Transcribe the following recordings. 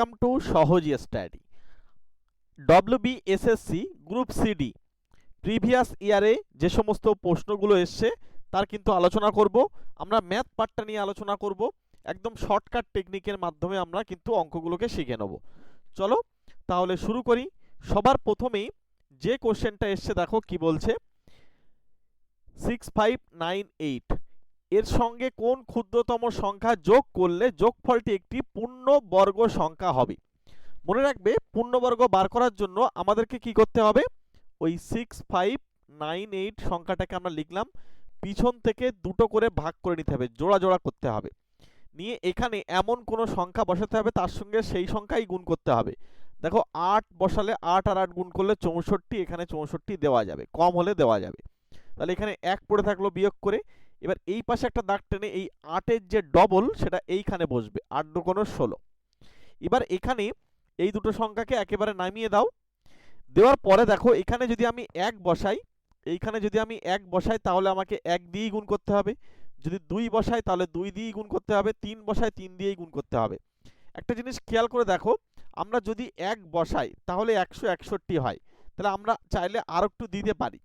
Welcome to Sahaj study WBSSC group C D previous ইয়ারে যে সমস্ত প্রশ্নগুলো এসছে, তার কিন্তু আলোচনা করব। আমরা ম্যাথ পার্টটা নিয়ে আলোচনা করব। একদম শর্টকাট টেকনিকের মাধ্যমে আমরা কিন্তু অঙ্কগুলোকে শিখে নেব। চলো, তাহলে শুরু করি। সবার প্রথমেই যে কোশ্চেনটা এসছে, দেখো কি বলছে। সিক্স ফাইভ নাইন এইট এর সঙ্গে কোন ক্ষুদ্রতম সংখ্যা যোগ করলে যোগফলটি একটি পূর্ণবর্গ সংখ্যা হবে? মনে রাখবে, পূর্ণবর্গ বার করার জন্য আমাদেরকে কি করতে হবে? ওই সিক্স ফাইভ নাইন এইট সংখ্যাটাকে আমরা লিখলাম, পিছন থেকে দুটো করে ভাগ করে নিতে হবে, জোড়া জোড়া করতে হবে। নিয়ে এখানে এমন কোনো সংখ্যা বসাতে হবে, তার সঙ্গে সেই সংখ্যাই গুণ করতে হবে। দেখো, আট বসালে আট আর আট গুণ করলে চৌষট্টি, এখানে চৌষট্টি দেওয়া যাবে, কম হলে দেওয়া যাবে। তাহলে এখানে এক পড়ে থাকল বিয়োগ করে এবার এই পাশে একটা দাগ টেনে এই আটের যে ডবল সেটা এইখানে বসবে, আট দুকোনো ষোলো। এবার এখানে এই দুটো সংখ্যাকে একেবারে নামিয়ে দাও। দেওয়ার পরে দেখো, এখানে যদি আমি এক বসাই, এইখানে যদি আমি এক বসাই, তাহলে আমাকে এক দিয়েই গুণ করতে হবে। যদি দুই বসাই, তাহলে দুই দিয়েই গুণ করতে হবে। তিন বসাই, তিন দিয়েই গুণ করতে হবে। একটা জিনিস খেয়াল করে দেখো, আমরা যদি এক বসাই, তাহলে একশো একষট্টি হয়। তাহলে আমরা চাইলে আরও একটু দিতে পারি।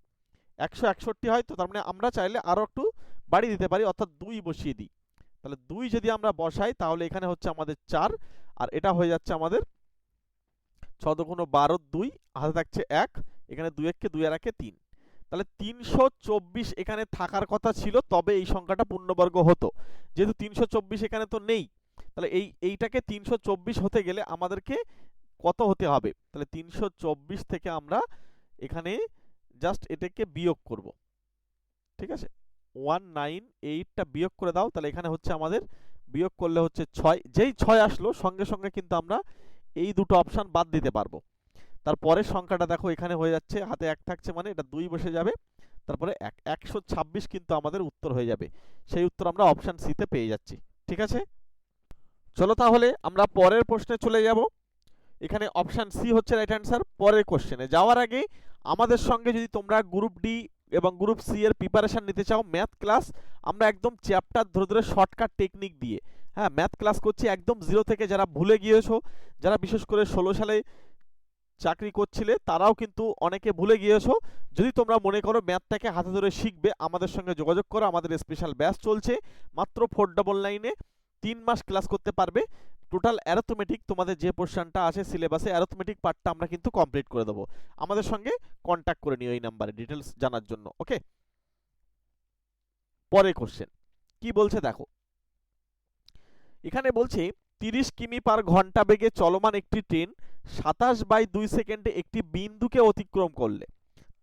একশো একষট্টি হয়, তো তার মানে আমরা চাইলে আরও একটু বাড়িয়ে দিতে পারি, অর্থাৎ দুই বসিয়ে দিই। তাহলে দুই যদি আমরা বসাই, তাহলে এখানে হচ্ছে আমাদের চার, আর এটা হয়ে যাচ্ছে আমাদের ছ দুগুণ বারো, দুই, হাতে থাকছে এক, এখানে দুই এককে দুই আর একে তিন। তাহলে তিনশো চব্বিশ এখানে থাকার কথা ছিল, তবে এই সংখ্যাটা পূর্ণবর্গ হতো। যেহেতু তিনশো চব্বিশ এখানে তো নেই, তাহলে এই, এইটাকে তিনশো চব্বিশ হতে গেলে আমাদেরকে কত হতে হবে? তাহলে তিনশো চব্বিশ থেকে আমরা এখানে জাস্ট এটাকে বিয়োগ করব। ঠিক আছে? ওয়ান নাইন এইটটা বিয়োগ করে দাও, তাহলে এখানে হচ্ছে আমাদের বিয়োগ করলে হচ্ছে ছয়। যেই ছয় আসলো, সঙ্গে সঙ্গে কিন্তু আমরা এই দুটো অপশান বাদ দিতে পারব। তারপরের সংখ্যাটা দেখো, এখানে হয়ে যাচ্ছে, হাতে এক থাকছে মানে এটা দুই বসে যাবে। তারপরে এক, একশো ছাব্বিশ কিন্তু আমাদের উত্তর হয়ে যাবে। সেই উত্তর আমরা অপশান সিতে পেয়ে যাচ্ছি। ঠিক আছে? চলো তাহলে আমরা পরের প্রশ্নে চলে যাব। এখানে অপশান সি হচ্ছে রাইট অ্যান্সার পরের কোশ্চেনে যাওয়ার আগে আমাদের সঙ্গে যদি তোমরা গ্রুপ ডি এবং গ্রুপ সি এর প্রিপারেশন নিতে চাও ম্যাথ ক্লাস আমরা একদম চ্যাপ্টার ধরে ধরে শর্টকাট টেকনিক দিয়ে হ্যাঁ ম্যাথ ক্লাস করছি একদম জিরো থেকে যারা ভুলে গিয়েছো, যারা বিশেষ করে ষোলো সালে চাকরি করছিলে, তারাও কিন্তু অনেকে ভুলে গিয়েছো। যদি তোমরা মনে করো ম্যাথটাকে হাতে ধরে শিখবে, আমাদের সঙ্গে যোগাযোগ করো, আমাদের স্পেশাল ব্যাচ চলছে, মাত্র ফোর ডবল নাইনে তিন মাস ক্লাস করতে পারবে। টোটাল অ্যারোথমেটিক তোমাদের যে পোর্শনটা আছে সিলেবাসে অ্যারোথমেটিক পার্টটা আমরা কিন্তু কমপ্লিট করে দেবো। আমাদের সঙ্গে কন্ট্যাক্ট করে নিও এই নাম্বারে ডিটেলস জানার জন্য ওকে পরে কোশ্চেন কি বলছে দেখো? এখানে বলছে, তিরিশ কিমি পার ঘণ্টা বেগে চলমান একটি ট্রেন সাতাশ বাই দুই সেকেন্ডে একটি বিন্দুকে অতিক্রম করলে।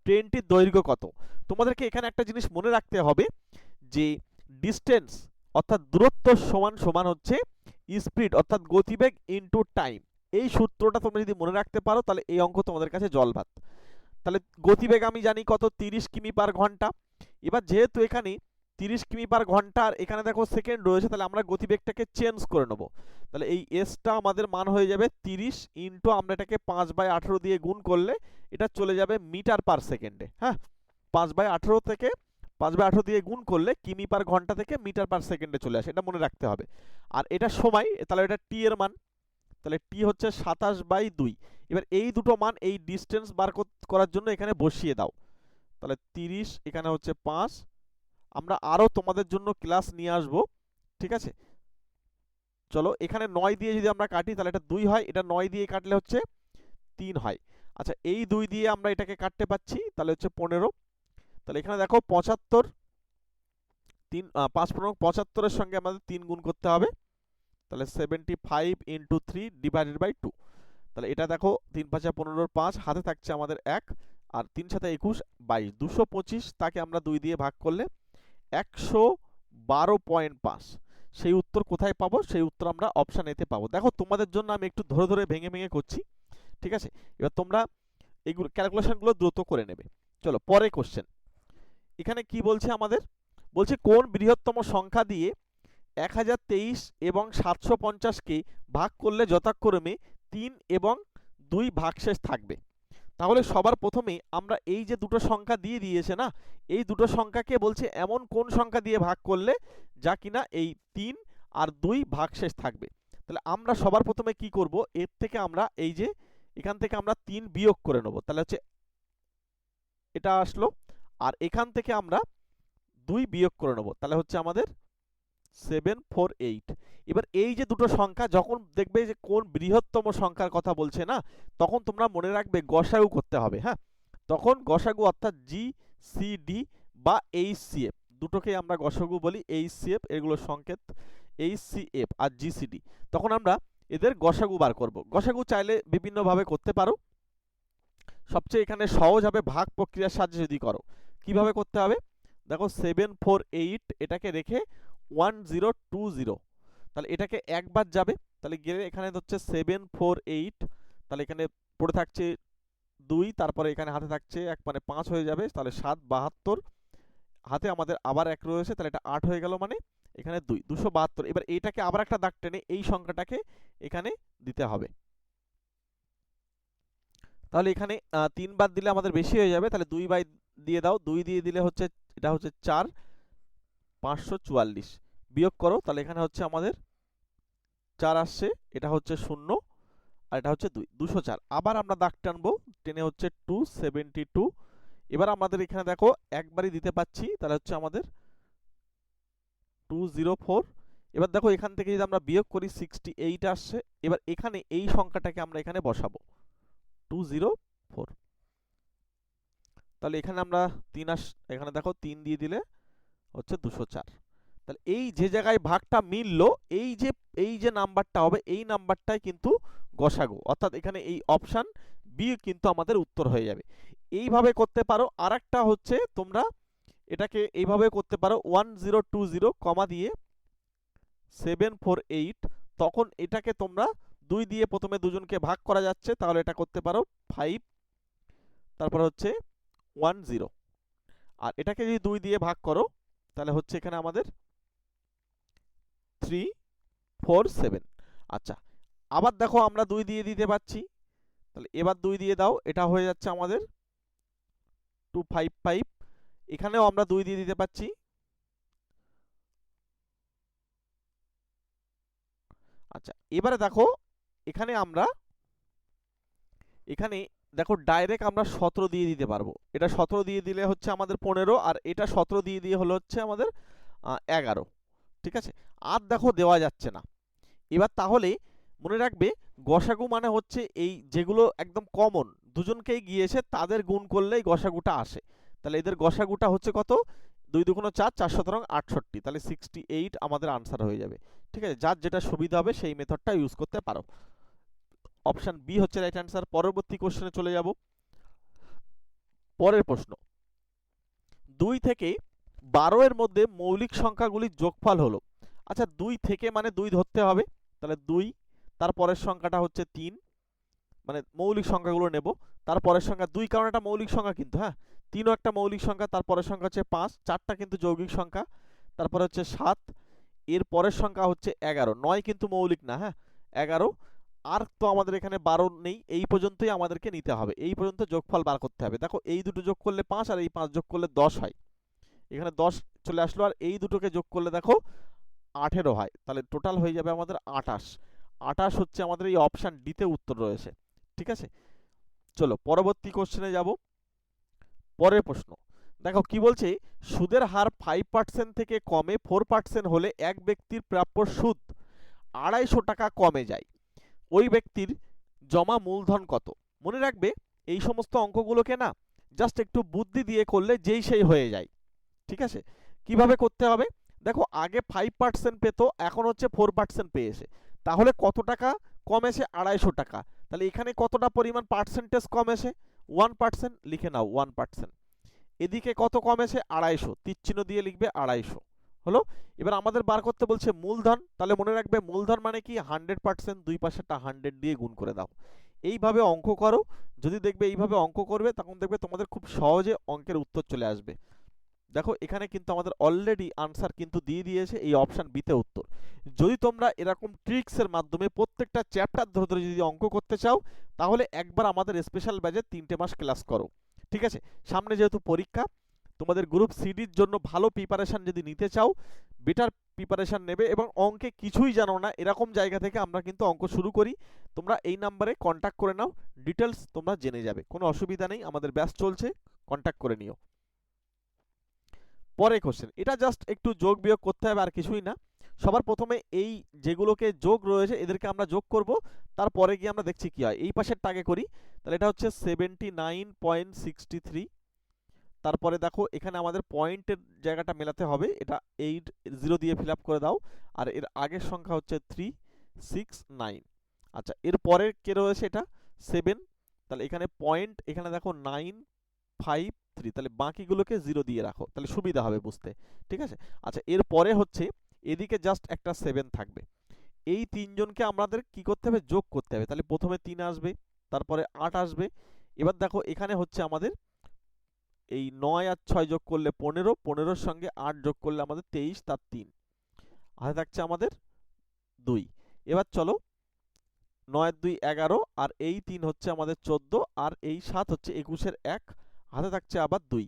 ট্রেনটির দৈর্ঘ্য কত? তোমাদেরকে এখানে একটা জিনিস মনে রাখতে হবে যে ডিস্টেন্স অর্থাৎ দূরত্ব সমান সমান হচ্ছে স্পিড অর্থাৎ গতিবেগ ইনটু টাইম এই সূত্রটা তোমরা যদি মনে রাখতে পারো, তাহলে এই অঙ্ক তোমাদের কাছে জল ভাত তাহলে গতিবেগ আমি জানি কত? তিরিশ কিমি পার ঘণ্টা। এবার যেহেতু এখানে তিরিশ কিমি পার ঘণ্টা, আর এখানে দেখো সেকেন্ড রয়েছে, তাহলে আমরা গতিবেগটাকে চেঞ্জ করে নেব। তাহলে এই এসটা আমাদের মান হয়ে যাবে তিরিশ ইন্টু আমরা এটাকে পাঁচ বাই আঠেরো দিয়ে গুণ করলে এটা চলে যাবে মিটার পার সেকেন্ডে হ্যাঁ? পাঁচ বাই আঠেরো থেকে পাঁচ বাই আঠেরো দিয়ে গুণ করলে কিমি পার ঘণ্টা থেকে মিটার পার সেকেন্ডে চলে আসে, এটা মনে রাখতে হবে। আর এটা সময়, তাহলে এটা টি এর মান, তাহলে টি হচ্ছে সাতাশ বাই দুই। এবার এই দুটো মান এই ডিস্টেন্স বার করার জন্য এখানে বসিয়ে দাও। তাহলে তিরিশ, এখানে হচ্ছে পাঁচ। আমরা আরও তোমাদের জন্য ক্লাস নিয়ে আসব, ঠিক আছে? চলো, এখানে নয় দিয়ে যদি আমরা কাটি, তাহলে এটা দুই হয়। এটা নয় দিয়ে কাটলে হচ্ছে তিন হয়। আচ্ছা এই দুই দিয়ে আমরা এটাকে কাটতে পাচ্ছি তাহলে হচ্ছে পনেরো। তাহলে এখানে দেখো পঁচাত্তর, তিন পাঁচ পনেরো পঁচাত্তরের সঙ্গে আমাদের তিন গুণ করতে হবে। তাহলে seventy five into three divided by two তাহলে এটা দেখো তিন পাঁচা পনেরোর পাঁচ, হাতে থাকছে আমাদের এক, আর তিন সাথে একুশ বাইশ। দুশো পঁচিশ তাকে আমরা দুই দিয়ে ভাগ করলে একশো বারো পয়েন্ট পাঁচ। সেই উত্তর কোথায় পাবো? সেই উত্তর আমরা অপশান এতে পাবো। দেখো তোমাদের জন্য আমি একটু ধরে ধরে ভেঙে ভেঙে করছি, ঠিক আছে? এবার তোমরা এইগুলো ক্যালকুলেশনগুলো দ্রুত করে নেবে। চলো পরে কোশ্চেন এখানে কি বলছে আমাদের? বলছে, কোন বৃহত্তম সংখ্যা দিয়ে এক হাজার তেইশ এবং সাতশো পঞ্চাশকে ভাগ করলে যথাক্রমে তিন এবং দুই ভাগশেষ থাকবে। তাহলে সবার প্রথমে আমরা এই যে দুটো সংখ্যা দিয়ে দিয়েছে না, এই দুটো সংখ্যাকে বলছে এমন কোন সংখ্যা দিয়ে ভাগ করলে যা কিনা এই তিন আর দুই ভাগশেষ থাকবে। তাহলে আমরা সবার প্রথমে কি করব? এর থেকে আমরা এই যে এখান থেকে আমরা তিন বিয়োগ করে নেব। তাহলে হচ্ছে এটা আসলো। আর এখান থেকে আমরা দুই বিয়োগ করে নেব। তাহলে হচ্ছে আমাদের সেভেন ফোর এইট এবার এই যে দুটো সংখ্যা, যখন দেখবে যে কোন বৃহত্তম সংখ্যার কথা বলছে না, তখন তোমরা মনে রাখবে গসাগু করতে হবে হ্যাঁ? তখন গসাগু অর্থাৎ জি সি ডি বা এইচ সি এফ দুটোকে আমরা গসাগু বলি এইচ সি এফ এগুলো সংকেত এইচ সি এফ আর জিসিডি তখন আমরা এদের গসাগু বার করব। গসাগু চাইলে বিভিন্নভাবে করতে পারো। সবচেয়ে এখানে সহজ হবে ভাগ প্রক্রিয়ার সাহায্যে যদি করো। কীভাবে করতে হবে? দেখো সেভেন ফোর এইট এটাকে রেখে ওয়ান জিরো টু জিরো তাহলে এটাকে একবার যাবে, তাহলে গেলে এখানে হচ্ছে সেভেন ফোর এইট তাহলে এখানে পড়ে থাকছে দুই, তারপরে এখানে হাতে থাকছে এক মানে পাঁচ হয়ে যাবে, তাহলে সাত বাহাত্তর, হাতে আমাদের আবার এক রয়েছে, তাহলে এটা আট হয়ে গেল মানে এখানে দুই, দুশো বাহাত্তর। এবার এইটাকে আবার একটা দাগ টেনে এই সংখ্যাটাকে এখানে দিতে হবে। তাহলে এখানে তিনবার দিলে আমাদের বেশি হয়ে যাবে, তাহলে দুই বাই দিয়ে দাও, দুই দিয়ে দিলে হচ্ছে, এটা হচ্ছে চার, পাঁচশো চুয়াল্লিশ। বিয়োগ করো, তাহলে এখানে হচ্ছে আমাদের চার আসছে, এটা হচ্ছে শূন্য আর এটা হচ্ছে দুই, দুশো চার। আবার আমরা দাগ টানবো, টেনে হচ্ছে টু, সেভেন্টি টু। এবার আমাদের এখানে দেখো, একবারই দিতে পাচ্ছি, তাহলে হচ্ছে আমাদের টু জিরো ফোর। এবার দেখো, এখান থেকে যদি আমরা বিয়োগ করি, সিক্সটি এইট আসছে, এবার এখানে এই সংখ্যাটাকে আমরা এখানে বসাবো। Two zero four. তাহলে এখানে আমরা তিন আস এখানে দেখো তিন দিয়ে দিলে হচ্ছে দুশো চার। তাহলে এই যে জায়গায় ভাগটা মিললো, এই যে এই যে নাম্বারটা হবে, এই নাম্বারটাই কিন্তু গসাগু। অর্থাৎ এখানে এই অপশান বি কিন্তু আমাদের উত্তর হয়ে যাবে। এইভাবে করতে পারো আর একটা হচ্ছে তোমরা এটাকে এইভাবে করতে পারো one zero two zero comma দিয়ে সেভেন ফোর এইট তখন এটাকে তোমরা দুই দিয়ে প্রথমে দুজনকে ভাগ করা যাচ্ছে, তাহলে এটা করতে পারো ফাইভ তারপর হচ্ছে ওয়ান জিরো আর এটাকে যদি দুই দিয়ে ভাগ করো, তাহলে হচ্ছে এখানে আমাদের থ্রি ফোর সেভেন আচ্ছা আবার দেখো আমরা দুই দিয়ে দিতে পাচ্ছি তাহলে এবার দুই দিয়ে দাও, এটা হয়ে যাচ্ছে আমাদের টু ফাইভ ফাইভ এখানেও আমরা দুই দিয়ে দিতে পাচ্ছি আচ্ছা এবারে দেখো, এখানে আমরা, এখানে দেখো ডাইরেক্ট আমরা সতেরো দিয়ে দিতে পারব। এটা সতেরো দিয়ে দিলে হচ্ছে আমাদের পনেরো, আর এটা সতেরো দিয়ে দিয়ে হলো হচ্ছে আমাদের এগারো। ঠিক আছে? আর দেখো দেওয়া যাচ্ছে না। এবার তাহলে মনে রাখবে, গসাগু মানে হচ্ছে এই যেগুলো একদম কমন দুজনকেই গিয়েছে, তাদের গুণ করলেই গসাগুটা আসে। তাহলে এদের গসাগুটা হচ্ছে কত? দুই দুগুণ চার চার শতরং আটষট্টি। তাহলে সিক্সটি এইট আমাদের আনসার হয়ে যাবে। ঠিক আছে? যার যেটা সুবিধা হবে, সেই মেথডটা ইউজ করতে পারো। অপশান বি হচ্ছে রাইট অ্যান্সার পরবর্তী কোশ্চেনে চলে যাব। পরের প্রশ্ন। দুই থেকে বারো এর মধ্যে মৌলিক সংখ্যাগুলির যোগফল হলো। আচ্ছা দুই থেকে মানে দুই ধরতে হবে, তাহলে দুই তারপরের সংখ্যাটা হচ্ছে তিন মানে মৌলিক সংখ্যাগুলো নেব। তারপরের সংখ্যা দুই, কারণ একটা মৌলিক সংখ্যা কিন্তু হ্যাঁ? তিনও একটা মৌলিক সংখ্যা তারপরের সংখ্যা হচ্ছে পাঁচ, চারটা কিন্তু যৌগিক সংখ্যা, তারপরে হচ্ছে সাত, এর পরের সংখ্যা হচ্ছে এগারো। নয় কিন্তু মৌলিক না হ্যাঁ? এগারো আর তো আমাদের এখানে বারো নেই, এই পর্যন্তই আমাদেরকে নিতে হবে। এই পর্যন্ত যোগফল বার করতে হবে। দেখো, এই দুটো যোগ করলে পাঁচ আর এই পাঁচ যোগ করলে দশ হয়। এখানে দশ চলে আসলো আর এই দুটোকে যোগ করলে দেখো আঠেরো হয়। তাহলে টোটাল হয়ে যাবে আমাদের আটাশ আটাশ হচ্ছে আমাদের এই অপশান ডিতে উত্তর রয়েছে। ঠিক আছে? চলো, পরবর্তী কোশ্চেনে যাব। পরের প্রশ্ন। দেখো, কি বলছে? সুদের হার ফাইভ পার্সেন্ট থেকে কমে ফোর পার্সেন্ট হলে এক ব্যক্তির প্রাপ্য সুদ আড়াইশো টাকা কমে যায়। ওই ব্যক্তির জমা মূলধন কত? মনে রাখবে, এই সমস্ত অঙ্কগুলোকে না জাস্ট একটু বুদ্ধি দিয়ে করলে যেই সেই হয়ে যায়। ঠিক আছে? কীভাবে করতে হবে? দেখো, আগে ফাইভ পার্সেন্ট পেত, এখন হচ্ছে ফোর পার্সেন্ট পেয়েছে। তাহলে কত টাকা? কমেছে আড়াইশো টাকা। তাহলে এখানে কতটা পরিমাণ পার্সেন্টেজ কমেছে? ওয়ান পার্সেন্ট লিখে নাও ওয়ান পার্সেন্ট এদিকে কত কমেছে? আড়াইশো। তীরচিহ্ন দিয়ে লিখবে আড়াইশো। হলো। এবার আমাদের বার করতে বলছে মূলধন। তাহলে মনে রাখবে মূলধন মানে কি? হান্ড্রেড পার্সেন্ট দুই পাশেরটা হান্ড্রেড দিয়ে গুণ করে দাও। এইভাবে অঙ্ক করো। যদি দেখবে এইভাবে অঙ্ক করবে, তখন দেখবে তোমাদের খুব সহজে অঙ্কের উত্তর চলে আসবে। দেখো, এখানে কিন্তু আমাদের অলরেডি আনসার কিন্তু দিয়ে দিয়েছে এই অপশান বিতে উত্তর। যদি তোমরা এরকম ট্রিক্সের মাধ্যমে প্রত্যেকটা চ্যাপ্টার ধরে ধরে যদি অঙ্ক করতে চাও, তাহলে একবার আমাদের স্পেশাল ব্যাচে তিনটে মাস ক্লাস করো। ঠিক আছে? সামনে যেহেতু পরীক্ষা তোমাদের গ্রুপ সিডির জন্য ভালো প্রিপারেশান যদি নিতে চাও বেটার প্রিপারেশান নেবে এবং অঙ্কে কিছুই জানো না, এরকম জায়গা থেকে আমরা কিন্তু অঙ্ক শুরু করি। তোমরা এই নাম্বারে কন্ট্যাক্ট করে নাও ডিটেলস তোমরা জেনে যাবে, কোনো অসুবিধা নেই, আমাদের ব্যাচ চলছে কন্ট্যাক্ট করে নিও। পরে কোশ্চেন এটা জাস্ট একটু যোগ বিয়োগ করতে হবে, আর কিছুই না। সবার প্রথমে এই যেগুলোকে যোগ রয়েছে, এদেরকে আমরা যোগ করব, তারপরে গিয়ে আমরা দেখছি কি হয়। এই পাশের টাগে করি, তাহলে এটা হচ্ছে seventy nine point sixty three তারপরে দেখো, এখানে আমাদের পয়েন্টের জায়গাটা মেলাতে হবে। এটা এইট জিরো দিয়ে ফিল করে দাও। আর এর আগের সংখ্যা হচ্ছে থ্রি সিক্স নাইন আচ্ছা এর পরের কে রয়েছে এটা? সেভেন তাহলে এখানে পয়েন্ট এখানে দেখো নাইন ফাইভ থ্রি তাহলে বাকিগুলোকে জিরো দিয়ে রাখো। তাহলে সুবিধা হবে বুঝতে। ঠিক আছে? আচ্ছা এর পরে হচ্ছে, এদিকে জাস্ট একটা সেভেন থাকবে। এই তিনজনকে আমাদের কি করতে হবে? যোগ করতে হবে। তাহলে প্রথমে তিন আসবে, তারপরে আট আসবে। এবার দেখো, এখানে হচ্ছে আমাদের এই নয় আর ছয় যোগ করলে পনেরো, পনেরোর সঙ্গে আট যোগ করলে আমাদের তেইশ, তার তিন। হাতে থাকছে আমাদের দুই। এবার চলো নয়ের দুই, এগারো আর এই তিন হচ্ছে আমাদের চোদ্দ আর এই সাত হচ্ছে একুশের এক। হাতে থাকছে আবার দুই।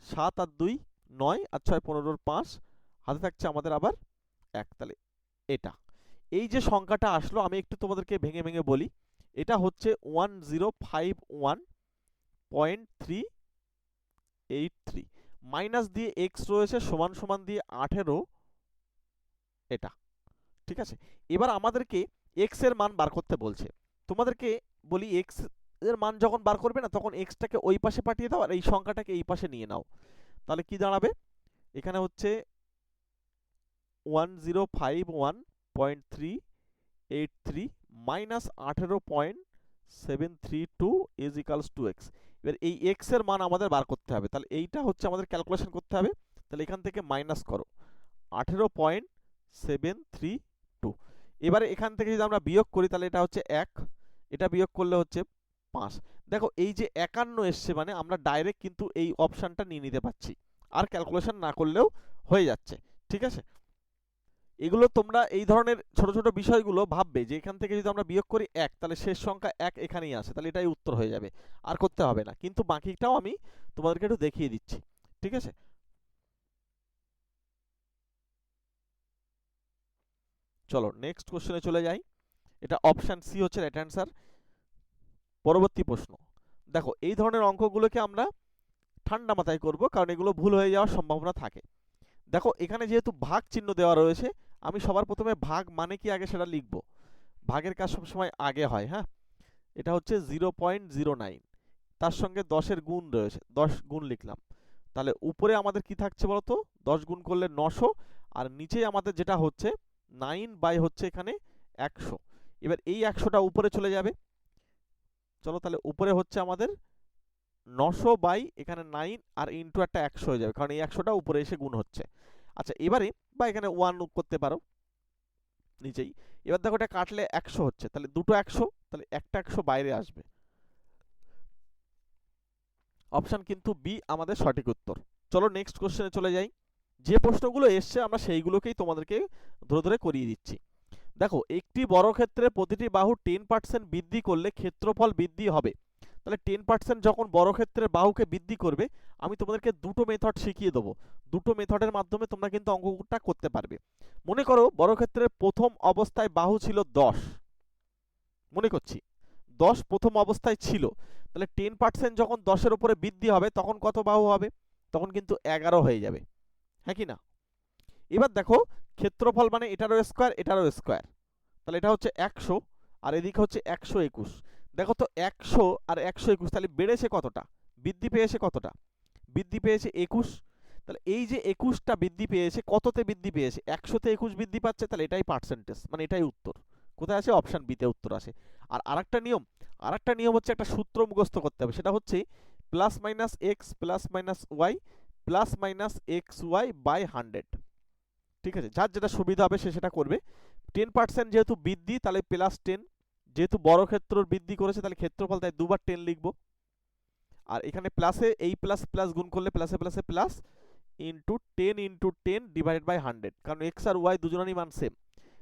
সাত আর দুই নয় আর ছয় পনেরোর পাঁচ। হাতে থাকছে আমাদের আবার এক। তাহলে এটা। এই যে সংখ্যাটা আসলো, আমি একটু তোমাদেরকে ভেঙে ভেঙে বলি। এটা হচ্ছে one zero five one point three eight three. Minus দিয়ে এক্স রয়েছে সমান সমান দিয়ে আঠেরো এটা, ঠিক আছে? এবার আমাদেরকে এক্সের মান বার করতে বলছে। তোমাদেরকে বলি, এক্সের মান যখন বার করবে না, তখন এক্সটাকে ওই পাশে পাঠিয়ে দাও আর এই সংখ্যাটাকে এই পাশে নিয়ে নাও। তাহলে কি দাঁড়াবে? এখানে হচ্ছে one zero five one point three eight three minus আঠেরো point seven three two is two x এবার এই এক্সের মান আমাদের বার করতে হবে। তাহলে এইটা হচ্ছে আমাদের ক্যালকুলেশন করতে হবে। তাহলে এখান থেকে মাইনাস করো। আঠেরো পয়েন্ট সেভেন থ্রি টু এবারে এখান থেকে যদি আমরা বিয়োগ করি, তাহলে এটা হচ্ছে এক। এটা বিয়োগ করলে হচ্ছে পাঁচ। দেখো, এই যে একান্ন এসছে মানে আমরা ডাইরেক্ট কিন্তু এই অপশানটা নিয়ে নিতে পারছি। আর ক্যালকুলেশন না করলেও হয়ে যাচ্ছে। ঠিক আছে? এগুলো তোমরা এই ধরনের ছোট ছোট বিষয়গুলো ভাববে যে এখান থেকে যদি আমরা বিয়োগ করি এক, তাহলে শেষ সংখ্যা এক এখানেই আসে, তাহলে এটাই উত্তর হয়ে যাবে। আর করতে হবে না। কিন্তু বাকিটাও আমি তোমাদেরকে একটু দেখিয়ে দিচ্ছি। ঠিক আছে? চলো নেক্সট কোশ্চেনে চলে যাই। এটা অপশান সি হচ্ছে রাইট অ্যান্সার পরবর্তী প্রশ্ন। দেখো, এই ধরনের অঙ্কগুলোকে আমরা ঠান্ডা মাথায় করব, কারণ এগুলো ভুল হয়ে যাওয়ার সম্ভাবনা থাকে। দেখো, এখানে যেহেতু ভাগ চিহ্ন দেওয়া রয়েছে আমি সবার প্রথমে ভাগ মানে কি আগে সেটা লিখব। ভাগের কাজ সবসময় আগে হয় হ্যাঁ? এটা হচ্ছে জিরো পয়েন্ট জিরো নাইন। তার সঙ্গে দশের গুণ রয়েছে, দশ গুণ লিখলাম। তাহলে উপরে আমাদের কি থাকছে বলতো? দশ গুণ করলে নশো আর নিচে আমাদের যেটা হচ্ছে নাইন বাই হচ্ছে এখানে একশো। এবার এই একশোটা উপরে চলে যাবে। চলো তাহলে উপরে হচ্ছে আমাদের নশো বাই এখানে নাইন আর ইন্টু একটা একশো হয়ে যাবে, কারণ এই একশোটা উপরে এসে গুণ হচ্ছে। আচ্ছা এবারে বা এখানে ওয়ান করতে পারো। নিজেই। এবার দেখো এটা কাটলে একশো হচ্ছে। তাহলে দুটো একশো, তাহলে একটা একশো বাইরে আসবে। অপশান কিন্তু বি আমাদের সঠিক উত্তর। চলো নেক্সট কোশ্চেনে চলে যাই। যে প্রশ্নগুলো এসছে, আমরা সেইগুলোকেই তোমাদেরকে ধরে ধরে করিয়ে দিচ্ছি। দেখো, একটি বড় ক্ষেত্রে প্রতিটি বাহু টেন পার্সেন্ট বৃদ্ধি করলে ক্ষেত্রফল বৃদ্ধি হবে। তাহলে টেন পার্সেন্ট যখন বড় ক্ষেত্রের বাহুকে বৃদ্ধি করবে, আমি তোমাদেরকে দুটো মেথড শিখিয়ে দেবো। দুটো মেথডের মাধ্যমে তোমরা কিন্তু অঙ্কটা করতে পারবে। মনে করো বড় ক্ষেত্রের প্রথম অবস্থায় বাহু ছিল দশ। মনে করছি। দশ প্রথম অবস্থায় ছিল। তাহলে টেন পার্সেন্ট যখন দশের উপরে বৃদ্ধি হবে, তখন কত বাহু হবে? তখন কিন্তু এগারো হয়ে যাবে। হ্যাঁ কি না? এবার দেখো, ক্ষেত্রফল মানে এটারও স্কোয়ার এটারও স্কোয়ার তাহলে এটা হচ্ছে একশো, আর এদিকে হচ্ছে একশো একুশ। দেখো তো একশো আর একশো একুশ, তাহলে বেড়েছে কতটা? বৃদ্ধি পেয়েছে কতটা? বৃদ্ধি পেয়েছে একুশ, তাহলে এই যে একুশটা বৃদ্ধি পেয়েছে, কততে বৃদ্ধি পেয়েছে? একশোতে একুশ বৃদ্ধি পাচ্ছে, তাহলে এটাই পার্সেন্টেজ মানে এটাই উত্তর। কোথায় আছে? অপশান বিতে উত্তর আসে আর আরেকটা নিয়ম আরেকটা নিয়ম হচ্ছে একটা সূত্র মুখস্থ করতে হবে, সেটা হচ্ছে plus minus x plus minus y plus minus x y by hundred ঠিক আছে? যার যেটা সুবিধা হবে, সে সেটা করবে। টেন পার্সেন্ট যেহেতু বৃদ্ধি, তাহলে প্লাস টেন যেহেতু বড় ক্ষেত্র বৃদ্ধি করেছে, তাহলে ক্ষেত্রফল তাই দুবার টেন লিখব। আর এখানে প্লাসে এই প্লাস প্লাস গুণ করলে প্লাসে প্লাসে plus into ten into ten divided by hundred কারণ এক্স আর ওয়াই দুজনেরই মান সেম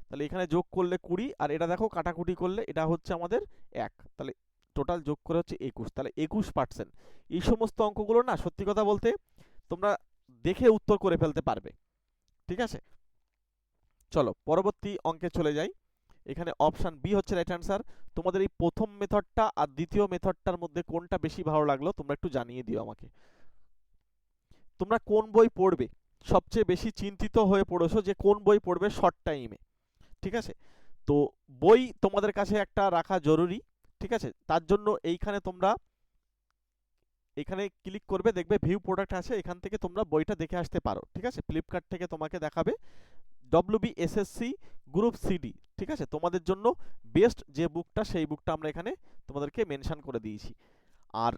তাহলে এখানে যোগ করলে কুড়ি, আর এটা দেখো কাটাকুটি করলে এটা হচ্ছে আমাদের এক। তাহলে টোটাল যোগ করে হচ্ছে একুশ। তাহলে একুশ পার্সেন্ট এই সমস্ত অঙ্কগুলো না, সত্যি কথা বলতে তোমরা দেখে উত্তর করে ফেলতে পারবে। ঠিক আছে? চলো, পরবর্তী অঙ্কে চলে যাই। এখানে অপশান বি হচ্ছে রাইট অ্যান্সার তোমাদের এই প্রথম মেথডটা আর দ্বিতীয় মেথডটার মধ্যে কোনটা বেশি ভালো লাগল তোমরা একটু জানিয়ে দিও আমাকে। তোমরা কোন বই পড়বে? সবচেয়ে বেশি চিন্তিত হয়ে পড়েছো যে কোন বই পড়বে শর্ট টাইমে ঠিক আছে? তো বই তোমাদের কাছে একটা রাখা জরুরি, ঠিক আছে? তার জন্য এইখানে তোমরা এখানে ক্লিক করবে, দেখবে ভিউ প্রোডাক্ট আছে, এখান থেকে তোমরা বইটা দেখে আসতে পারো, ঠিক আছে? ফ্লিপকার্ট থেকে তোমাকে দেখাবে ডব্লিউবি এসএসসি গ্রুপ সিডি ঠিক আছে? তোমাদের জন্য বেস্ট যে বুকটা সেই বুকটা আমরা এখানে তোমাদেরকে মেনশন করে দিয়েছি। আর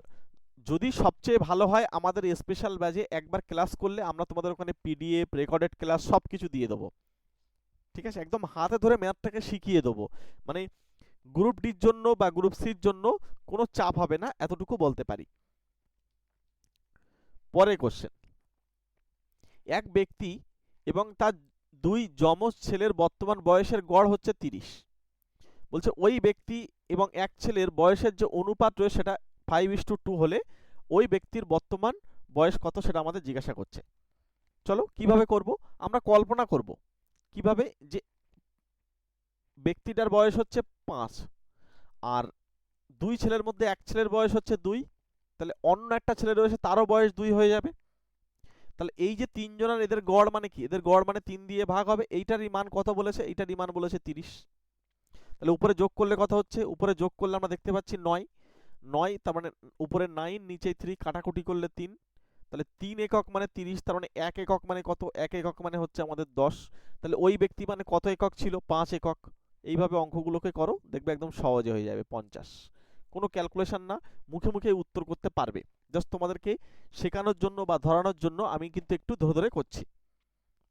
যদি সবচেয়ে ভালো হয়, আমাদের স্পেশাল ব্যাজে একবার ক্লাস করলে আমরা তোমাদের ওখানে পিডিএফ রেকর্ডেড ক্লাস সব কিছু দিয়ে দেবো। ঠিক আছে? একদম হাতে ধরে ম্যাথটাকে শিখিয়ে দেবো। মানে গ্রুপ ডির জন্য বা গ্রুপ সির জন্য কোনো চাপ হবে না, এতটুকু বলতে পারি। পরে কোশ্চেন এক ব্যক্তি এবং তার দুই যমজ ছেলের বর্তমান বয়সের গড় হচ্ছে তিরিশ। বলছে, ওই ব্যক্তি এবং এক ছেলের বয়সের যে অনুপাত রয়েছে সেটা ফাইভ ইস টু টু হলে ওই ব্যক্তির বর্তমান বয়স কত সেটা আমাদের জিজ্ঞাসা করছে। চলো, কীভাবে করব? আমরা কল্পনা করব কীভাবে যে ব্যক্তিটার বয়স হচ্ছে পাঁচ আর দুই ছেলের মধ্যে এক ছেলের বয়স হচ্ছে দুই, তাহলে অন্য একটা ছেলে রয়েছে তারও বয়স দুই হয়ে যাবে। তাহলে এই যে তিনজনের এদের গড় মানে কি? এদের গড় মানে তিন দিয়ে ভাগ হবে, এইটারই মান কত বলেছে? এইটারই মান বলেছে তিরিশ। তাহলে উপরে যোগ করলে কথা হচ্ছে? উপরে যোগ করলে আমরা দেখতে পাচ্ছি নয়। নয়, তার মানে উপরে নাইন নিচে থ্রি কাটাকুটি করলে তিন। তাহলে তিন একক মানে তিরিশ, তার মানে এক একক মানে কত? এক একক মানে হচ্ছে আমাদের দশ। তাহলে ওই ব্যক্তি মানে কত একক ছিল? পাঁচ একক। এইভাবে অঙ্কগুলোকে করো, দেখবে একদম সহজে হয়ে যাবে পঞ্চাশ। কোনো ক্যালকুলেশন না, মুখে মুখে উত্তর করতে পারবে। জাস্ট তোমাদেরকে শেখানোর জন্য বা ধরানোর জন্য আমি কিন্তু একটু ধরে ধরে করছি।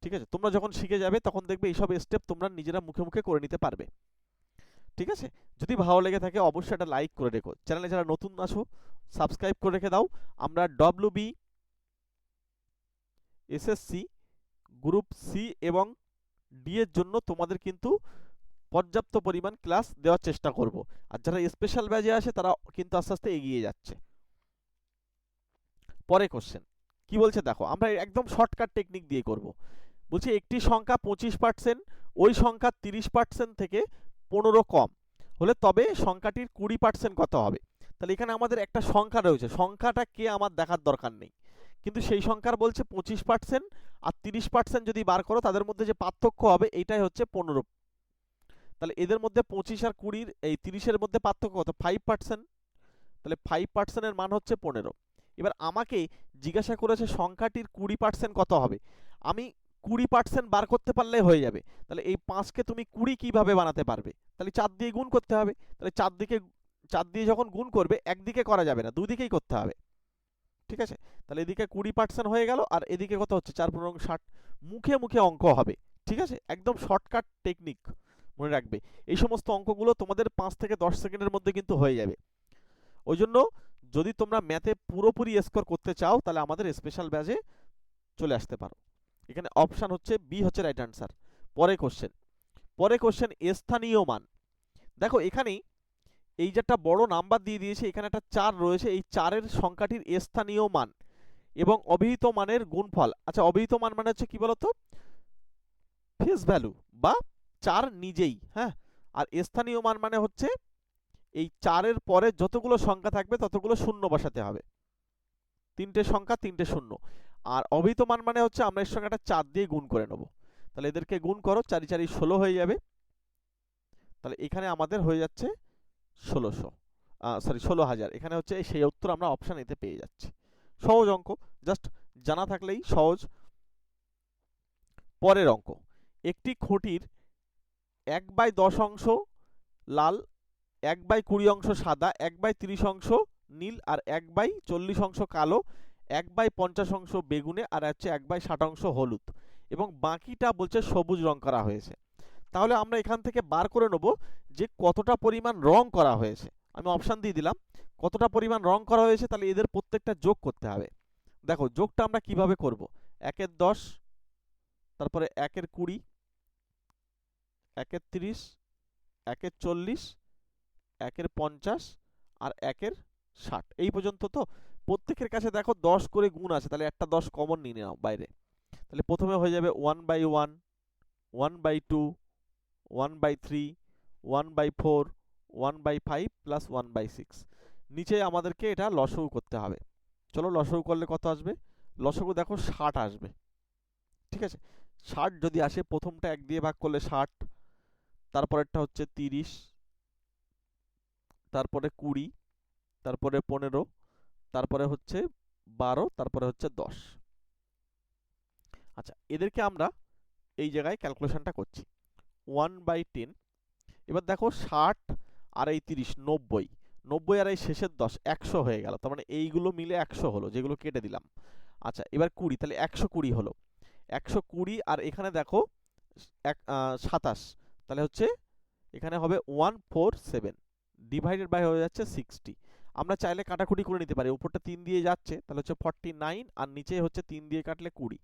ঠিক আছে? তোমরা যখন শিখে যাবে, তখন দেখবে এইসব স্টেপ তোমরা নিজেরা মুখে মুখে করে নিতে পারবে। ঠিক আছে? যদি ভালো লেগে থাকে, অবশ্যই একটা লাইক করে রেখো। চ্যানেলে যারা নতুন আছো সাবস্ক্রাইব করে রেখে দাও। আমরা W B SSC group C এবং ডি এর জন্য তোমাদের কিন্তু পর্যাপ্ত পরিমাণ ক্লাস দেওয়ার চেষ্টা করব। আর যারা স্পেশাল ব্যাচে আসে তারা কিন্তু আস্তে আস্তে এগিয়ে যাচ্ছে। পরে কোশ্চেন কি বলছে দেখো, আমরা একদম শর্টকাট টেকনিক দিয়ে করব। বলছে একটি সংখ্যা পঁচিশ পার্সেন্ট ওই সংখ্যা তিরিশ পার্সেন্ট থেকে পনেরো কম। হলে তবে সংখ্যাটির কুড়ি পার্সেন্ট কত হবে? তাহলে এখানে আমাদের একটা সংখ্যা রয়েছে, সংখ্যাটা কে আমার দেখার দরকার নেই। কিন্তু সেই সংখ্যার বলছে পঁচিশ পার্সেন্ট আর তিরিশ পার্সেন্ট যদি বার করো, তাদের মধ্যে যে পার্থক্য হবে এইটাই হচ্ছে পনেরো। তাহলে এদের মধ্যে পঁচিশ আর কুড়ির, এই তিরিশের মধ্যে পার্থক্য কত? ফাইভ পার্সেন্ট তাহলে ফাইভ পার্সেন্টের মান হচ্ছে পনেরো। এবার আমাকে জিজ্ঞাসা করেছে সংখ্যাটির কুড়ি পার্সেন্ট কত হবে? আমি কুড়ি পার্সেন্ট বার করতে পারলে হয়ে যাবে। তাহলে এই পাঁচকে তুমি কুড়ি কীভাবে বানাতে পারবে? তাহলে চার দিয়ে গুণ করতে হবে। তাহলে চার দিকে, চার দিয়ে যখন গুণ করবে, একদিকে করা যাবে না, দুদিকেই করতে হবে। ঠিক আছে? তাহলে এদিকে কুড়ি পার্সেন্ট হয়ে গেল আর এদিকে কত হচ্ছে? চার পনেরো ষাট। মুখে মুখে অঙ্ক হবে। ঠিক আছে? একদম শর্টকাট টেকনিক মনে রাখবে। এই সমস্ত অঙ্কগুলো তোমাদের পাঁচ থেকে দশ সেকেন্ডের মধ্যে কিন্তু হয়ে যাবে। ওই জন্য যদি তোমরা ম্যাথে পুরোপুরি স্কোর করতে চাও, তাহলে আমাদের স্পেশাল ব্যাচে চলে আসতে পারো। এখানে অপশান হচ্ছে বি হচ্ছে রাইট অ্যান্সার পরে কোশ্চেন পরে কোশ্চেন স্থানীয় মান। দেখো, এখানেই এই যে একটা বড় নাম্বার দিয়ে দিয়েছে, এখানে একটা চার রয়েছে, এই চারের সংখ্যাটির স্থানীয় মান এবং অভিহিত মানের গুণফল। আচ্ছা অভিহিত মান মানে হচ্ছে কি বলতো? ফেস ভ্যালু বা চার নিজেই হ্যাঁ? আর স্থানীয় মান মানে হচ্ছে এই চারের পরে যতগুলো সংখ্যা থাকবে ততগুলো শূন্য বসাতে হবে। তিনটে সংখ্যা, তিনটে শূন্য। আর অভিহিত মান মানে হচ্ছে আমরা এর সঙ্গে একটা চার দিয়ে গুণ করে নেব। তাহলে এদেরকে গুণ করো, চারি চারি ষোলো হয়ে যাবে। তাহলে এখানে আমাদের হয়ে যাচ্ছে ষোলোশো সরি ষোলো হাজার। এখানে হচ্ছে সেই উত্তর আমরা অপশান এতে পেয়ে যাচ্ছি। সহজ অঙ্ক জাস্ট জানা থাকলেই সহজ। পরের অঙ্ক, একটি খুঁটির এক বাই দশ অংশ লাল এক বাই কুড়ি অংশ সাদা, এক বাই তিরিশ অংশ নীল আর এক বাই চল্লিশ অংশ কালো, এক বাই পঞ্চাশ অংশ বেগুনে আর হচ্ছে এক বাই ষাট অংশ হলুদ এবং বাকিটা বলছে সবুজ রং করা হয়েছে। তাহলে আমরা এখান থেকে বার করে নেব যে কতটা পরিমাণ রং করা হয়েছে। আমি অপশান দিয়ে দিলাম, কতটা পরিমাণ রং করা হয়েছে তাহলে এদের প্রত্যেকটা যোগ করতে হবে। দেখো, যোগটা আমরা কীভাবে করব? একের দশ, তারপরে একের কুড়ি, একের তিরিশ, একের চল্লিশ একের পঞ্চাশ আর একের ষাট। এই পর্যন্ত তো প্রত্যেকের কাছে দেখো দশ করে গুণ আছে, তাহলে একটা দশ কমন নিয়ে নাও বাইরে। তাহলে প্রথমে হয়ে যাবে one by one one by two one by three one by four one by five plus one by six নিচে আমাদেরকে এটা লসগু করতে হবে। চলো লসগু করলে কত আসবে? লসগু দেখো ষাট আসবে। ঠিক আছে? ষাট যদি আসে, প্রথমটা এক দিয়ে ভাগ করলে ষাট, তারপরেরটা হচ্ছে তিরিশ। তারপরে কুড়ি, তারপরে পনেরো, তারপরে হচ্ছে বারো, তারপরে হচ্ছে দশ। আচ্ছা এদেরকে আমরা এই জায়গায় ক্যালকুলেশনটা করছি। ওয়ান বাই টেন এবার দেখো ষাট আর এই তিরিশ, নব্বই। নব্বই আর এই শেষের দশ, একশো হয়ে গেল। তার মানে এইগুলো মিলে একশো হলো, যেগুলো কেটে দিলাম। আচ্ছা এবার কুড়ি, তাহলে একশো কুড়ি হলো। একশো কুড়ি আর এখানে দেখো এক সাতাশ, তাহলে হচ্ছে এখানে হবে one four seven divided by হয়ে যাচ্ছে সিক্সটি আমরা চাইলে কাটাকুটি করে নিতে পারি। উপরটা তিন দিয়ে যাচ্ছে, তাহলে হচ্ছে ফর্টি নাইন আর নিচে হচ্ছে তিন দিয়ে কাটলে কুড়ি।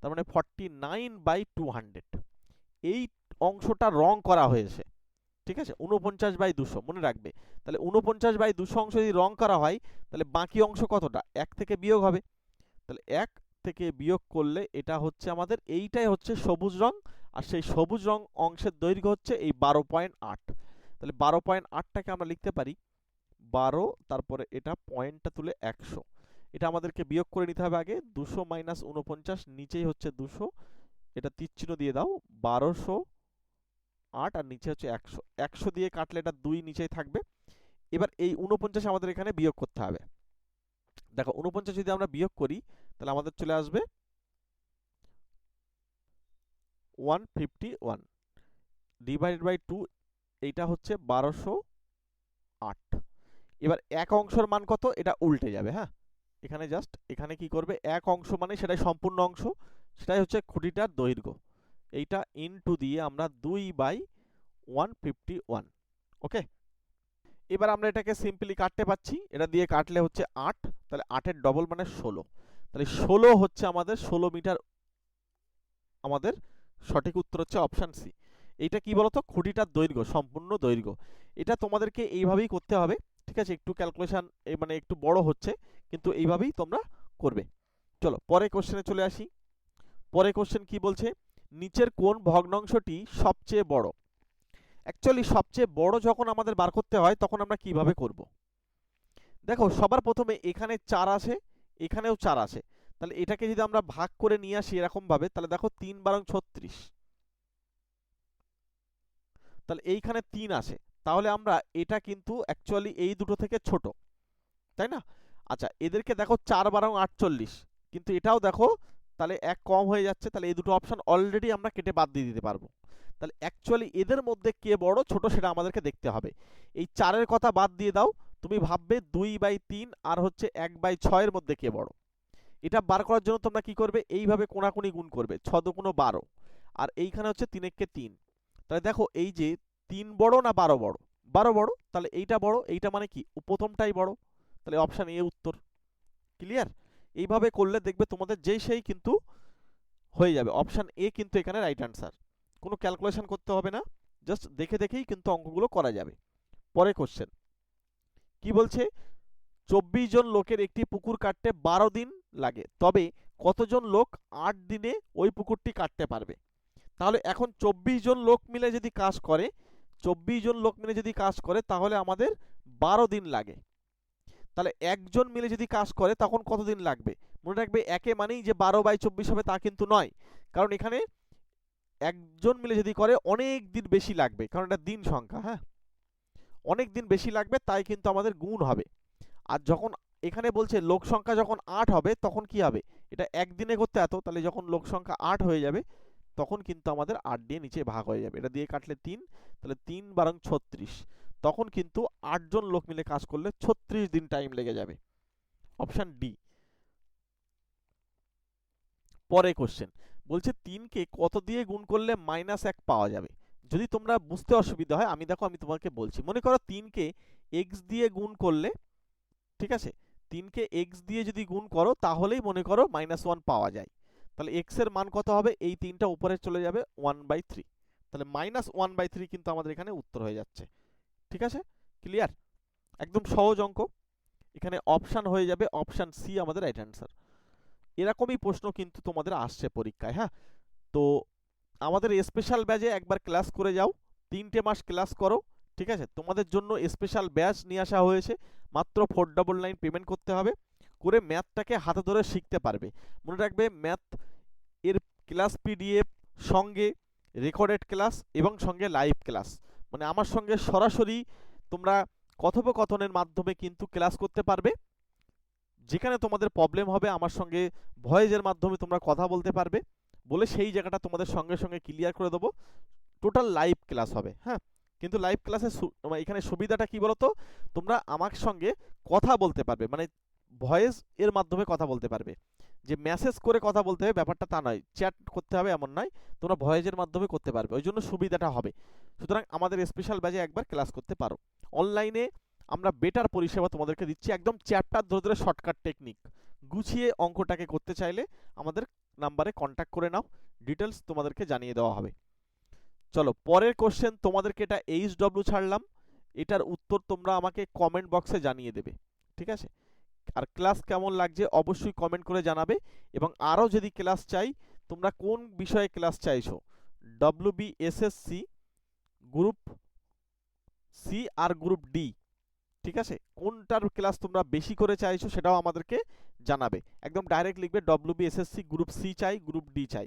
তার মানে forty nine by two hundred এই অংশটা রং করা হয়েছে। ঠিক আছে? উনপঞ্চাশ বাই দুশো, মনে রাখবে। তাহলে উনপঞ্চাশ বাই দুশো অংশ যদি রং করা হয়, তাহলে বাকি অংশ কতটা? এক থেকে বিয়োগ হবে। তাহলে এক থেকে বিয়োগ করলে এটা হচ্ছে আমাদের, এইটাই হচ্ছে সবুজ রং। আর সেই সবুজ রং অংশের দৈর্ঘ্য হচ্ছে এই বারো পয়েন্ট আট। তাহলে বারো পয়েন্ট আটটাকে আমরা লিখতে পারি। বারো, তারপরে এটা পয়েন্টটা তুলে একশো। এটা আমাদেরকে বিয়োগ করে নিতে হবে আগে। দুশো মাইনাস উনপঞ্চাশ নিচেই হচ্ছে দুশো। এটা তীরচিহ্ন দিয়ে দাও। বারোশো আট আর নিচে হচ্ছে একশো। একশো দিয়ে কাটলে এটা দুই নিচেই থাকবে। এবার এই উনপঞ্চাশ আমাদের এখানে বিয়োগ করতে হবে। দেখো উনপঞ্চাশ যদি আমরা বিয়োগ করি, তাহলে আমাদের চলে আসবে one fifty one. Divided by two এইটা হচ্ছে বারোশো আট। এবার এক অংশের মান কত? এটা উল্টে যাবে হ্যাঁ? এখানে জাস্ট এখানে কি করবে? এক অংশ মানে সেটাই সম্পূর্ণ অংশ, সেটাই হচ্ছে খুঁটিটার দৈর্ঘ্য। এইটা ইনটু দিয়ে আমরা দুই by one fifty one okay এবার আমরা এটাকে সিম্পলি কাটতে পাচ্ছি এটা দিয়ে কাটলে হচ্ছে আট, তাহলে আটের ডবল মানে ষোলো। তাহলে ষোলো হচ্ছে আমাদের, ষোলো মিটার আমাদের সঠিক উত্তর হচ্ছে অপশান সি এইটা কি বলতো? খুঁটিটার দৈর্ঘ্য, সম্পূর্ণ দৈর্ঘ্য। এটা তোমাদেরকে এইভাবেই করতে হবে, ঠিক আছে? একটু ক্যালকুলেশন মানে একটু বড় হচ্ছে, কিন্তু এইভাবেই তোমরা করবে। চলো পরে কোশ্চেনে চলে আসি। পরে কোশ্চেন কি বলছে? নিচের কোন ভগ্নাংশটি সবচেয়ে বড়। অ্যাকচুয়ালি সবচেয়ে বড় যখন আমাদের বার করতে হয়, তখন আমরা কীভাবে করব? দেখো, সবার প্রথমে এখানে চার আছে, এখানেও চার আছে। তাহলে এটাকে যদি আমরা ভাগ করে নিয়ে আসি এরকম ভাবে তাহলে দেখো তিন বারং ছত্রিশ। তাহলে এইখানে তিন আছে। তাহলে আমরা এটা কিন্তু অ্যাকচুয়ালি এই দুটো থেকে ছোট, তাই না? আচ্ছা এদেরকে দেখো চার বারং আটচল্লিশ, কিন্তু এটাও দেখো তাহলে এক কম হয়ে যাচ্ছে, তাহলে এই দুটো অপশান অলরেডি আমরা কেটে বাদ দিয়ে দিতে পারব। তাহলে অ্যাকচুয়ালি এদের মধ্যে কে বড়, ছোট সেটা আমাদেরকে দেখতে হবে। এই চারের কথা বাদ দিয়ে দাও, তুমি ভাববে দুই বাই তিন আর হচ্ছে এক বাই ছয়ের মধ্যে কে বড়। এটা বার করার জন্য তোমরা কি করবে? এইভাবে কোনাকুনি গুণ করবে, ছ দুগুণ বারো, আর এইখানে হচ্ছে তিনেককে তিন। তাহলে দেখো এই যে তিন বড় না বারো বড়? বারো বড়? তাহলে এইটা বড়, এইটা মানে কি? প্রথমটাই বড়। তাহলে অপশান এ উত্তর। ক্লিয়ার এইভাবে করলে দেখবে তোমাদের যেই সেই কিন্তু হয়ে যাবে। অপশান এ কিন্তু এখানে রাইট অ্যান্সার কোনো ক্যালকুলেশন করতে হবে না। জাস্ট দেখে দেখেই কিন্তু অঙ্কগুলো করা যাবে। পরে কোশ্চেন কি বলছে? চব্বিশ জন লোকের একটি পুকুর কাটতে বারো দিন লাগে। তবে কতজন লোক আট দিনে ওই পুকুরটি কাটতে পারবে? তাহলে এখন চব্বিশ জন লোক মিলে যদি কাজ করে, চব্বিশ জন লোক মিলে যদি কাজ করে, তাহলে আমাদের বারো দিন লাগে। তাহলে একজন মিলে যদি কাজ করে, তখন কতদিন লাগবে? মনে রাখবে একে মানেই যে বারো বাই চব্বিশ হবে তা কিন্তু নয়। কারণ এখানে একজন মিলে যদি করে, অনেক দিন বেশি লাগবে। কারণ এটা দিন সংখ্যা হ্যাঁ? অনেক দিন বেশি লাগবে, তাই কিন্তু আমাদের গুণ হবে। আর যখন এখানে বলছে লোক সংখ্যা যখন আট হবে, তখন কি হবে? এটা একদিনে করতে এত, তাহলে যখন লোক সংখ্যা আট হয়ে যাবে তখন কিন্তু আমাদের আট দিয়ে নিচে ভাগ হয়ে যাবে। এটা দিয়ে কাটলে তিন, তাহলে তিন বারং ছত্রিশ। তখন কিন্তু আটজন লোক মিলে কাজ করলে ছত্রিশ দিন টাইম লেগে যাবে। অপশান ডি পরে কোশ্চেন বলছে তিনকে কত দিয়ে গুণ করলে মাইনাস এক পাওয়া যাবে? যদি তোমরা বুঝতে অসুবিধা হয়, আমি দেখো, আমি তোমাকে বলছি। মনে করো তিনকে এক্স দিয়ে গুণ করলে, ঠিক আছে? তিনকে এক্স দিয়ে যদি গুণ করো, তাহলেই মনে করো মাইনাস ওয়ান পাওয়া যায়। তাহলে এক্সের মান কত হবে? এই তিনটা উপরে চলে যাবে ওয়ান বাই থ্রি তাহলে মাইনাস ওয়ান বাই থ্রি কিন্তু আমাদের এখানে উত্তর হয়ে যাচ্ছে। ঠিক আছে? ক্লিয়ার একদম সহজ অঙ্ক। এখানে অপশান হয়ে যাবে অপশান সি আমাদের রাইট অ্যান্সার এরকমই প্রশ্ন কিন্তু তোমাদের আসছে পরীক্ষায় হ্যাঁ? তো আমাদের স্পেশাল ব্যাচে একবার ক্লাস করে যাও। তিনটে মাস ক্লাস করো, ঠিক আছে? তোমাদের জন্য স্পেশাল ব্যাচ নিয়ে আসা হয়েছে। মাত্র ফোর ডবল নাইন পেমেন্ট করতে হবে। করে ম্যাথটাকে হাতে ধরে শিখতে পারবে। মনে রাখবে ম্যাথ এর ক্লাস পিডিএফ, সঙ্গে রেকর্ডেড ক্লাস এবং সঙ্গে লাইভ ক্লাস। মানে আমার সঙ্গে সরাসরি তোমরা কথোপকথনের মাধ্যমে কিন্তু ক্লাস করতে পারবে। যেখানে তোমাদের প্রবলেম হবে, আমার সঙ্গে ভয়েজের মাধ্যমে তোমরা কথা বলতে পারবে। বলে সেই জায়গাটা তোমাদের সঙ্গে সঙ্গে ক্লিয়ার করে দেবো। টোটাল লাইভ ক্লাস হবে হ্যাঁ? কিন্তু লাইভ ক্লাসে এখানে সুবিধাটা কি বলতো? তোমরা আমার সঙ্গে কথা বলতে পারবে। মানে ভয়েস এর মাধ্যমে কথা বলতে পারবে। যে মেসেজ করে কথা বলতে হবে ব্যাপারটা তা নয় চ্যাট করতে হবে এমন নয়, তোমরা ভয়েসের মাধ্যমে করতে পারবে, ওই জন্য সুবিধাটা হবে। সুতরাং আমাদের স্পেশাল ব্যাচে একবার ক্লাস করতে পারো। অনলাইনে আমরা বেটার পরিষেবা তোমাদেরকে দিচ্ছি, একদম চ্যাপ্টার ধরে ধরে শর্টকাট টেকনিক গুছিয়ে অঙ্কটাকে করতে চাইলে আমাদের নাম্বারে কন্ট্যাক্ট করে নাও ডিটেলস তোমাদেরকে জানিয়ে দেওয়া হবে। চলো, পরের কোশ্চেন তোমাদেরকে এটা এইচ ডব্লিউ ছাড়লাম, এটার উত্তর তোমরা আমাকে কমেন্ট বক্সে জানিয়ে দেবে, ঠিক আছে? আর ক্লাস কেমন লাগছে অবশ্যই কমেন্ট করে জানাবে এবং আরও যদি ক্লাস চাই, তোমরা কোন বিষয়ে ক্লাস চাইছো? W B SSC group C আর গ্রুপ ডি ঠিক আছে? কোনটার ক্লাস তোমরা বেশি করে চাইছো সেটাও আমাদেরকে জানাবে। একদম ডাইরেক্ট লিখবে W B SSC group C চাই গ্রুপ ডি চাই,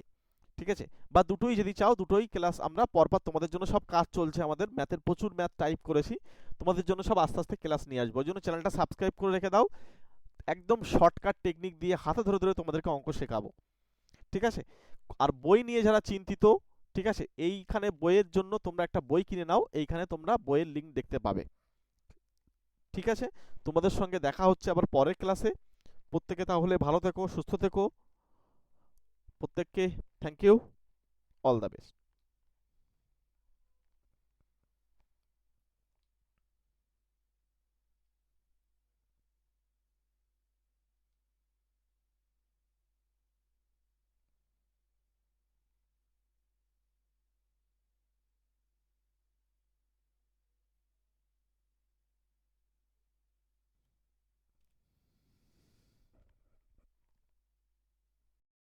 ঠিক আছে? বা দুটোই যদি চাও, দুটোই ক্লাস আমরা পরপর তোমাদের জন্য সব কাজ চলছে আমাদের। ম্যাথের প্রচুর ম্যাথ টাইপ করেছি। তোমাদের জন্য সব আস্তে আস্তে ক্লাস নিয়ে আসব। ওই জন্য চ্যানেলটা সাবস্ক্রাইব করে রেখে দাও। একদম শর্টকাট টেকনিক দিয়ে হাতে ধরে ধরে তোমাদেরকে অঙ্ক শেখাবো। ঠিক আছে? আর বই নিয়ে যারা চিন্তিত, ঠিক আছে? এইখানে বইয়ের জন্য তোমরা একটা বই কিনে নাও, এইখানে তোমরা বইয়ের লিঙ্ক দেখতে পাবে। ঠিক আছে? তোমাদের সঙ্গে দেখা হচ্ছে আবার পরের ক্লাসে প্রত্যেকে তাহলে ভালো থেকো, সুস্থ থেকো। প্রত্যেককে thank you all the best